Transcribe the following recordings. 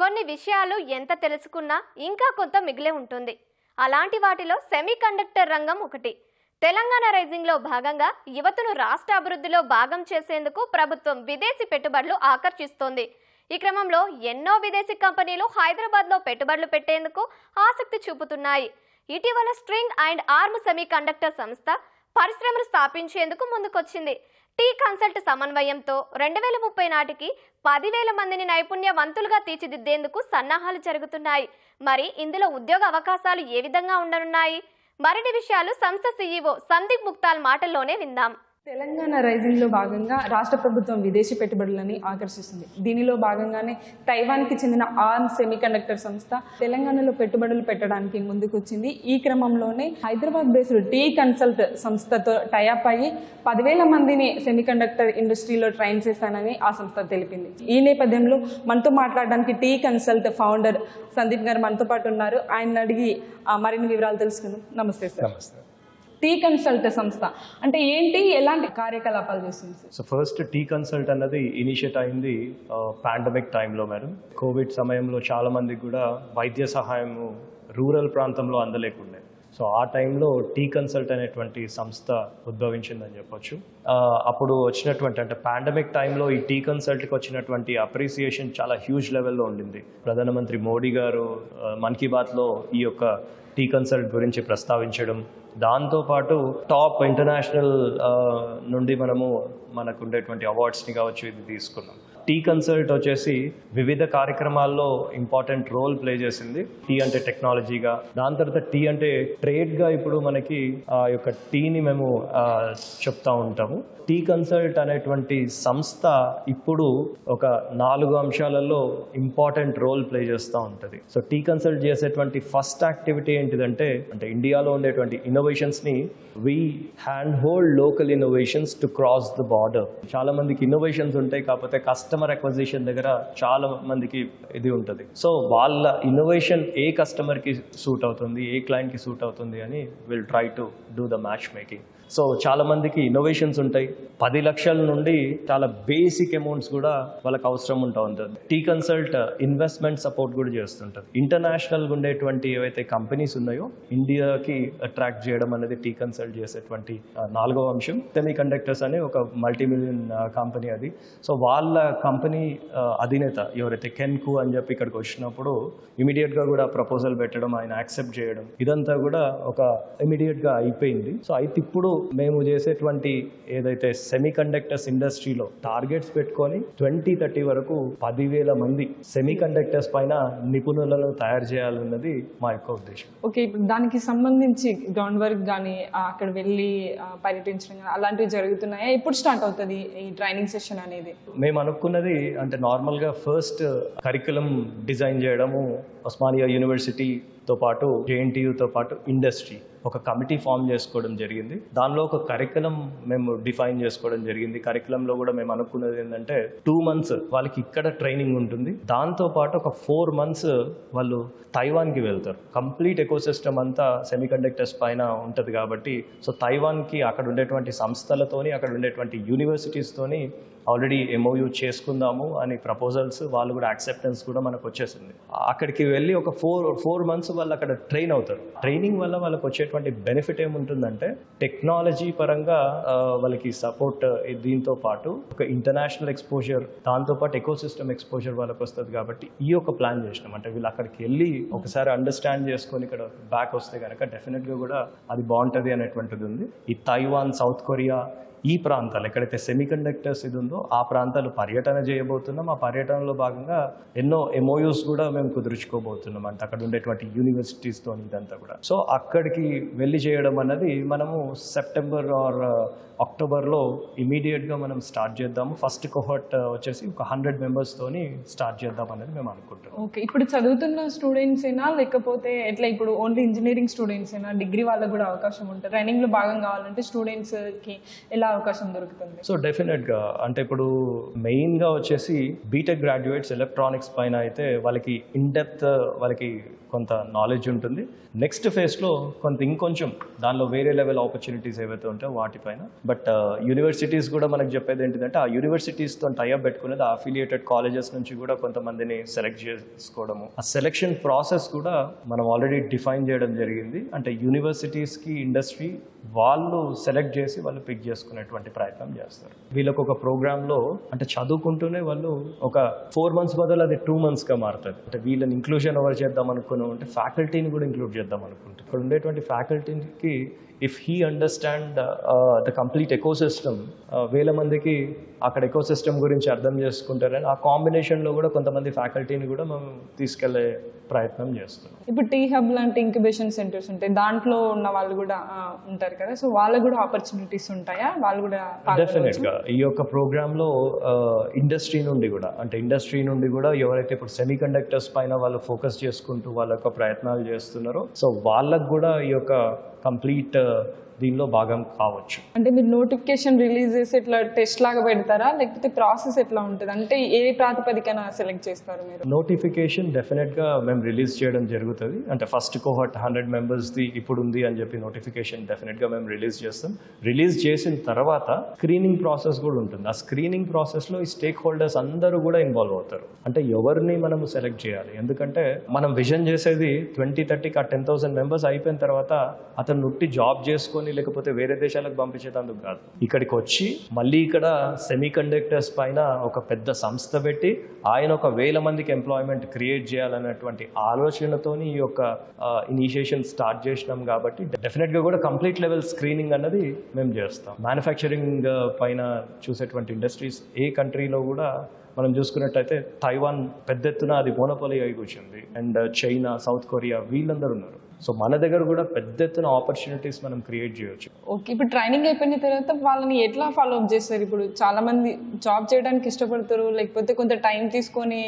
కొన్ని విషయాలు ఎంత తెలుసుకున్నా ఇంకా కొంత మిగిలే ఉంటుంది. అలాంటి వాటిలో సెమీ కండక్టర్ రంగం ఒకటి. తెలంగాణ రైజింగ్లో భాగంగా యువతను రాష్ట్ర అభివృద్ధిలో భాగం చేసేందుకు ప్రభుత్వం విదేశీ పెట్టుబడులు ఆకర్షిస్తోంది. ఈ క్రమంలో ఎన్నో విదేశీ కంపెనీలు హైదరాబాద్లో పెట్టుబడులు పెట్టేందుకు ఆసక్తి చూపుతున్నాయి. ఇటీవల string and arm semiconductor సంస్థ పరిశ్రమలు స్థాపించేందుకు ముందుకొచ్చింది. టీ కన్సల్ట్ సమన్వయంతో రెండు వేల ముప్పై నాటికి పదివేల మందిని నైపుణ్యవంతులుగా తీర్చిదిద్దేందుకు సన్నాహాలు జరుగుతున్నాయి. మరి ఇందులో ఉద్యోగ అవకాశాలు ఏ విధంగా ఉండనున్నాయి? మరిన్ని విషయాలు సంస్థ సీఈఓ సందీప్ ముక్తాల్ మాటల్లోనే విందాం. తెలంగాణ రైజింగ్లో భాగంగా రాష్ట్ర ప్రభుత్వం విదేశీ పెట్టుబడులని ఆకర్షిస్తుంది. దీనిలో భాగంగానే తైవాన్కి చెందిన ఆర్మ్ సెమీకండక్టర్ సంస్థ తెలంగాణలో పెట్టుబడులు పెట్టడానికి ముందుకొచ్చింది. ఈ క్రమంలోనే హైదరాబాద్ బేస్డ్ టీ కన్సల్ట్ సంస్థతో టైఅప్ అయ్యి పదివేల మందిని సెమీకండక్టర్ ఇండస్ట్రీలో ట్రైన్ చేస్తానని ఆ సంస్థ తెలిపింది. ఈ నేపథ్యంలో మనతో మాట్లాడడానికి టీ కన్సల్ట్ ఫౌండర్ సందీప్ గారు మనతో పాటు ఉన్నారు. ఆయన అడిగి ఆ, మరిన్ని వివరాలు తెలుసుకుందాం. నమస్తే సార్. నమస్తే. టీ కన్సల్ట్ సంస్థ. అంటే ఏంటి? ఎలాంటి కార్యకలాపాలు చేస్తుంది సో ఫస్ట్ టీ కన్సల్ట్ అన్నది ఇనిషియేట్ అయింది పాండమిక్ టైంలో మేడం. కోవిడ్ సమయంలో చాలా మందికి కూడా వైద్య సహాయం రూరల్ ప్రాంతంలో అందలేకుండే. సో ఆ టైంలో టీ కన్సల్ట్ అనేటువంటి సంస్థ ఉద్భవించిందని చెప్పొచ్చు. అప్పుడు వచ్చినటువంటి అంటే పాండమిక్ టైంలో ఈ టీ కన్సల్ట్కి వచ్చినటువంటి అప్రిసియేషన్ చాలా హ్యూజ్ లెవెల్లో ఉండింది. ప్రధానమంత్రి మోడీ గారు మన్ కీ బాత్లో ఈ యొక్క టీ కన్సల్ట్ గురించి ప్రస్తావించడం. దాంతోపాటు టాప్ ఇంటర్నేషనల్ నుండి మనము మనకు ఉండేటువంటి అవార్డ్స్ని కావచ్చు ఇది తీసుకున్నాం. టీ కన్సల్ట్ వచ్చేసి వివిధ కార్యక్రమాల్లో ఇంపార్టెంట్ రోల్ ప్లే చేసింది. టీ అంటే టెక్నాలజీగా. దాని తర్వాత టీ అంటే ట్రేడ్గా ఇప్పుడు మనకి ఆ యొక్క టీని మేము చెప్తా ఉంటాము. టీ కన్సల్ట్ అనేటువంటి సంస్థ ఇప్పుడు ఒక నాలుగు అంశాలలో ఇంపార్టెంట్ రోల్ ప్లే చేస్తూ ఉంటుంది. సో టీ కన్సల్ట్ చేసేటువంటి ఫస్ట్ యాక్టివిటీ ఏంటిదంటే అంటే ఇండియాలో ఉండేటువంటి ఇన్నోవేషన్స్ని we hand hold local innovations to cross the border చాలా మందికి ఇన్నోవేషన్స్ ఉంటాయి కాకపోతే కస్టమర్ అక్వజిషన్ దగ్గర చాలా మందికి ఇది ఉంటుంది. సో వాళ్ళ ఇన్నోవేషన్ ఏ కస్టమర్కి సూట్ అవుతుంది ఏ క్లయింట్కి సూట్ అవుతుంది అని will try to do the match making so చాలా మందికి ఇన్నోవేషన్స్ ఉంటాయి. పది లక్షల నుండి చాలా బేసిక్ అమౌంట్స్ కూడా వాళ్ళకి అవసరం ఉంటా ఉంటుంది. టీ కన్సల్ట్ ఇన్వెస్ట్మెంట్ సపోర్ట్ కూడా చేస్తుంటుంది. ఇంటర్నేషనల్గా ఉండేటువంటి ఏవైతే కంపెనీస్ ఉన్నాయో ఇండియాకి అట్రాక్ట్ చేయడం అనేది టీ కన్సల్ట్ చేసేటువంటి నాలుగో నాలుగవ అంశం. టెలికండక్టర్స్ కండక్టర్స్ అనే ఒక మల్టీ మిలియన్ కంపెనీ అది. సో వాళ్ళ కంపెనీ అధినేత ఎవరైతే కెన్కు అని చెప్పి ఇక్కడికి వచ్చినప్పుడు ఇమీడియట్గా కూడా ప్రపోజల్ పెట్టడం ఆయన యాక్సెప్ట్ చేయడం ఇదంతా కూడా ఒక ఇమీడియట్గా అయిపోయింది. సో అయితే ఇప్పుడు మేము చేసేటువంటి ఏదైతే సెమీ కండక్టర్స్ ఇండస్ట్రీలో టార్గెట్స్ పెట్టుకొని ట్వంటీ థర్టీ వరకు పదివేల మంది సెమీ కండక్టర్స్ పైన నిపుణులను తయారు చేయాలన్నది మా యొక్క ఉద్దేశం. ఓకే ఇప్పుడు దానికి సంబంధించి గ్రౌండ్ వర్క్ కానీ అక్కడ వెళ్ళి పర్యటించడం అలాంటివి జరుగుతున్నాయా? ఎప్పుడు స్టార్ట్ అవుతుంది ఈ ట్రైనింగ్ సెషన్ అనేది? మేము అనుకున్నది అంటే నార్మల్గా ఫస్ట్ కరికులం డిజైన్ చేయడము ఉస్మానియా తో పాటు జేఎన్టీయూతో పాటు ఇండస్ట్రీ ఒక కమిటీ ఫామ్ చేసుకోవడం జరిగింది. దానిలో ఒక కరికులం మేము డిఫైన్ చేసుకోవడం జరిగింది. కరికులంలో కూడా మేము అనుకున్నది ఏంటంటే టూ మంత్స్ వాళ్ళకి ఇక్కడ ట్రైనింగ్ ఉంటుంది. దాంతో పాటు ఒక ఫోర్ మంత్స్ వాళ్ళు తైవాన్కి వెళ్తారు. కంప్లీట్ ఎకోసిస్టమ్ అంతా సెమీకండక్టర్స్ పైన ఉంటుంది కాబట్టి సో తైవాన్కి అక్కడ ఉండేటువంటి సంస్థలతోని అక్కడ ఉండేటువంటి యూనివర్సిటీస్తోని ఆల్రెడీ ఎంఓయూ చేసుకుందాము అని ప్రపోజల్స్ వాళ్ళు కూడా యాక్సెప్టెన్స్ కూడా మనకు వచ్చేసింది. అక్కడికి వెళ్ళి ఒక ఫోర్ ఫోర్ మంత్స్ వాళ్ళు అక్కడ ట్రైన్ అవుతారు. ట్రైనింగ్ వల్ల వాళ్ళకి వచ్చేటువంటి బెనిఫిట్ ఏముంటుందంటే టెక్నాలజీ పరంగా వాళ్ళకి సపోర్ట్ దీంతో పాటు ఒక ఇంటర్నేషనల్ ఎక్స్పోజర్ దాంతోపాటు ఎకో సిస్టమ్ ఎక్స్పోజర్ వాళ్ళకి వస్తుంది కాబట్టి ఈ ఒక ప్లాన్ చేసినాం. అంటే వీళ్ళు అక్కడికి వెళ్ళి ఒకసారి అండర్స్టాండ్ చేసుకొని ఇక్కడ బ్యాక్ వస్తే కనుక డెఫినెట్గా కూడా అది బాగుంటుంది అనేటువంటిది ఉంది. ఈ తైవాన్ సౌత్ కొరియా ఈ ప్రాంతాలు ఎక్కడైతే సెమీకండక్టర్స్ ఇది ఉందో ఆ ప్రాంతాలు పర్యటన చేయబోతున్నాం. ఆ పర్యటనలో భాగంగా ఎన్నో ఎంఓయూస్ కూడా మేము కుదుర్చుకోబోతున్నాం. అంటే అక్కడ ఉండేటువంటి యూనివర్సిటీస్తో ఇదంతా కూడా. సో అక్కడికి వెళ్ళి చేయడం అన్నది మనము సెప్టెంబర్ ఆర్ అక్టోబర్లో ఇమీడియట్గా మనం స్టార్ట్ చేద్దాము. ఫస్ట్ కోహర్ట్ వచ్చేసి ఒక హండ్రెడ్ మెంబర్స్తోని స్టార్ట్ చేద్దాం అనేది మేము అనుకుంటున్నాం. ఓకే. ఇప్పుడు చదువుతున్న స్టూడెంట్స్ అయినా లేకపోతే ఎట్లా ఇప్పుడు ఓన్లీ ఇంజనీరింగ్ స్టూడెంట్స్ అయినా డిగ్రీ వాళ్ళకి కూడా అవకాశం ఉంటుంది. ట్రైనింగ్లో భాగం కావాలంటే స్టూడెంట్స్కి ఎలా అవకాశం దొరుకుతుంది? సో డెఫినెట్గా. అంటే ఇప్పుడు మెయిన్గా వచ్చేసి బీటెక్ గ్రాడ్యుయేట్స్ ఎలక్ట్రానిక్స్ పైన అయితే వాళ్ళకి ఇన్ డెప్త్ వాళ్ళకి కొంత నాలెడ్జ్ ఉంటుంది. నెక్స్ట్ ఫేజ్లో కొంత ఇంకొంచెం దానిలో వేరే లెవెల్ ఆపర్చునిటీస్ ఏవైతే ఉంటాయో వాటిపైన. బట్ యూనివర్సిటీస్ uh, కూడా మనకు చెప్పేది ఏంటిదంటే ఆ యూనివర్సిటీస్తో టైఅప్ పెట్టుకునేది ఆ అఫిలియేటెడ్ కాలేజెస్ నుంచి కూడా కొంతమందిని సెలెక్ట్ చేసుకోవడము. ఆ సెలెక్షన్ ప్రాసెస్ కూడా మనం ఆల్రెడీ డిఫైన్ చేయడం జరిగింది. అంటే యూనివర్సిటీస్కి ఇండస్ట్రీ వాళ్ళు సెలెక్ట్ చేసి వాళ్ళు పిక్ చేసుకునేటువంటి ప్రయత్నం చేస్తారు. వీళ్ళకు ఒక ప్రోగ్రాంలో అంటే చదువుకుంటూనే వాళ్ళు ఒక ఫోర్ మంత్స్ బదులు అది టూ మంత్స్గా మారుతుంది. అంటే వీళ్ళని ఇంక్లూజన్ ఎవరు చేద్దాం అనుకున్న అంటే ఫ్యాకల్టీని కూడా ఇంక్లూడ్ చేద్దాం అనుకుంటాం. ఇక్కడ ఉండేటువంటి ఫ్యాకల్టీకి if he understand the complete ecosystem వేల మందికి అక్కడ ఎకో సిస్టమ్ గురించి అర్థం చేసుకుంటారని ఆ కాంబినేషన్లో కూడా కొంతమంది ఫ్యాకల్టీని కూడా మనం తీసుకెళ్ళే ప్రయత్నం చేస్తున్నాం. ఇప్పుడు టీ హబ్ లాంటి ఇంక్యుబేషన్ సెంటర్స్ ఉంటాయి. దాంట్లో ఉన్న వాళ్ళు కూడా ఉంటారు కదా. సో వాళ్ళకు కూడా ఆపర్చునిటీస్ ఉంటాయా? వాళ్ళు కూడా డెఫినెట్గా ఈ యొక్క ప్రోగ్రామ్లో ఇండస్ట్రీ నుండి కూడా అంటే ఇండస్ట్రీ నుండి కూడా ఎవరైతే ఇప్పుడు సెమీ కండక్టర్స్ పైన వాళ్ళు ఫోకస్ చేసుకుంటూ వాళ్ళ యొక్క ప్రయత్నాలు చేస్తున్నారో. సో వాళ్ళకు కూడా ఈ యొక్క కంప్లీట్ దీనిలో భాగం కావచ్చు. అంటే మీరు నోటిఫికేషన్ రిలీజ్ చేసి ఇట్లా టెస్ట్ లాగా పెడతారా? లేకపోతే ప్రాసెస్ ఎట్లా ఉంటుంది? అంటే ఏ ప్రాతిపదికన సెలెక్ట్ చేస్తారు మీరు? నోటిఫికేషన్ డెఫినెట్గా మేము రిలీజ్ చేయడం జరుగుతుంది. అంటే ఫస్ట్ కోహట్ హండ్రెడ్ మెంబర్స్ది ఇప్పుడు ఉంది అని చెప్పి నోటిఫికేషన్ డెఫినెట్గా మేము రిలీజ్ చేస్తాం. రిలీజ్ చేసిన తర్వాత స్క్రీనింగ్ ప్రాసెస్ కూడా ఉంటుంది. ఆ స్క్రీనింగ్ ప్రాసెస్లో ఈ స్టేక్ హోల్డర్స్ అందరూ కూడా ఇన్వాల్వ్ అవుతారు. అంటే ఎవరిని మనం సెలెక్ట్ చేయాలి? ఎందుకంటే మనం విజన్ చేసేది ట్వంటీ థర్టీకి ఆ టెన్ థౌసండ్ మెంబర్స్ అయిపోయిన తర్వాత అతను నుట్టి జాబ్ చేసుకొని లేకపోతే వేరే దేశాలకు పంపించేటందుకు కాదు. ఇక్కడికి వచ్చి మళ్ళీ ఇక్కడ సెమీ కండక్టర్స్ పైన ఒక పెద్ద సంస్థ పెట్టి ఆయన ఒక వేల మందికి ఎంప్లాయ్మెంట్ క్రియేట్ చేయాలన్నటువంటి ఆలోచనతోని ఈ యొక్క ఇనిషియేషన్ స్టార్ట్ చేసినాం కాబట్టి డెఫినెట్గా కూడా కంప్లీట్ లెవెల్ స్క్రీనింగ్ అన్నది మేము చేస్తాం. మ్యానుఫ్యాక్చరింగ్ పైన చూసేటువంటి ఇండస్ట్రీస్ ఏ కంట్రీలో కూడా మనం చూసుకున్నట్టయితే తైవాన్ పెద్ద ఎత్తున అది మోనోపలి అయి కూర్చుంది. అండ్ చైనా సౌత్ కొరియా వీళ్ళందరూ ఉన్నారు. సో మన దగ్గర కూడా పెద్ద ఎత్తున ఆపర్చునిటీస్ మనం క్రియేట్ చేయొచ్చు. ఓకే ఇప్పుడు ట్రైనింగ్ అయిపోయిన తర్వాత వాళ్ళని ఎట్లా ఫాలో అప్ చేస్తారు? ఇప్పుడు చాలా మంది జాబ్ చేయడానికి ఇష్టపడతారు లేకపోతే కొంత టైం తీసుకొని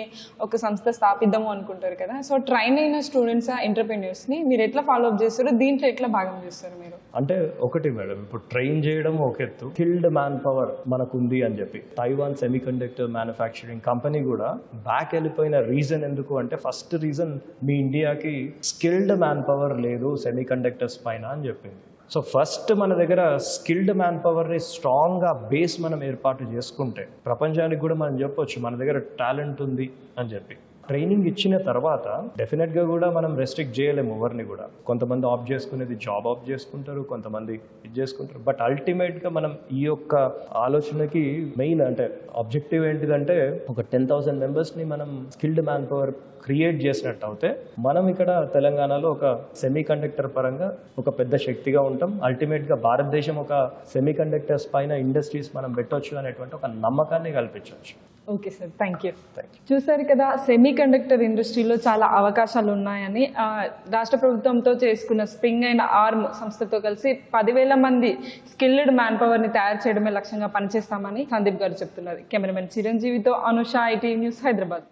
ఒక సంస్థ స్థాపిద్దాము అనుకుంటారు కదా. సో ట్రైన్ అయిన స్టూడెంట్స్ ఎంటర్ప్రెన్యూర్స్ని మీరు ఎట్లా ఫాలో అప్ చేస్తారు దీంట్లో ఎట్లా భాగం చేస్తారు మీరు? అంటే ఒకటి మేడం ఇప్పుడు ట్రైన్ చేయడం ఒక ఎత్తు. స్కిల్డ్ మ్యాన్ పవర్ మనకు ఉంది అని చెప్పి. Taiwan semiconductor manufacturing company కూడా బ్యాక్ వెళ్ళిపోయిన రీజన్ ఎందుకు అంటే ఫస్ట్ రీజన్ మీ ఇండియాకి స్కిల్డ్ మ్యాన్ పవర్ లేదు సెమీ కండక్టర్స్ పైన అని చెప్పింది. సో ఫస్ట్ మన దగ్గర స్కిల్డ్ మ్యాన్ పవర్ని స్ట్రాంగ్గా బేస్ మనం ఏర్పాటు చేసుకుంటే ప్రపంచానికి కూడా మనం చెప్పొచ్చు మన దగ్గర టాలెంట్ ఉంది అని చెప్పి. ట్రైనింగ్ ఇచ్చిన తర్వాత డెఫినెట్గా కూడా మనం రెస్ట్రిక్ట్ చేయలేము ఎవరిని కూడా. కొంతమంది ఆఫ్ చేసుకునేది జాబ్ ఆఫ్ చేసుకుంటారు కొంతమంది ఇది చేసుకుంటారు. బట్ అల్టిమేట్గా మనం ఈ యొక్క ఆలోచనకి మెయిన్ అంటే ఆబ్జెక్టివ్ ఏంటిదంటే ఒక టెన్ థౌసండ్ మెంబర్స్ని మనం స్కిల్డ్ మ్యాన్ పవర్ క్రియేట్ చేసినట్టు అయితే మనం ఇక్కడ తెలంగాణలో ఒక సెమీ కండక్టర్ పరంగా ఒక పెద్ద శక్తిగా ఉంటాం. అల్టిమేట్గా భారతదేశం ఒక సెమీ కండక్టర్స్ పైన ఇండస్ట్రీస్ మనం పెట్టొచ్చు అనేటువంటి ఒక నమ్మకాన్ని కల్పించవచ్చు. ఓకే సార్ థ్యాంక్ యూ చూసారు కదా సెమీ కండక్టర్ ఇండస్ట్రీలో చాలా అవకాశాలు ఉన్నాయని రాష్ట్ర ప్రభుత్వంతో చేసుకున్న స్ప్రింగ్ అయిన ఆర్మ్ సంస్థతో కలిసి పదివేల మంది స్కిల్డ్ మ్యాన్ పవర్ని తయారు చేయడమే లక్ష్యంగా పనిచేస్తామని సందీప్ గారు చెప్తున్నారు. కెమెరామెన్ చిరంజీవితో అనుష ఐటీ న్యూస్ హైదరాబాద్.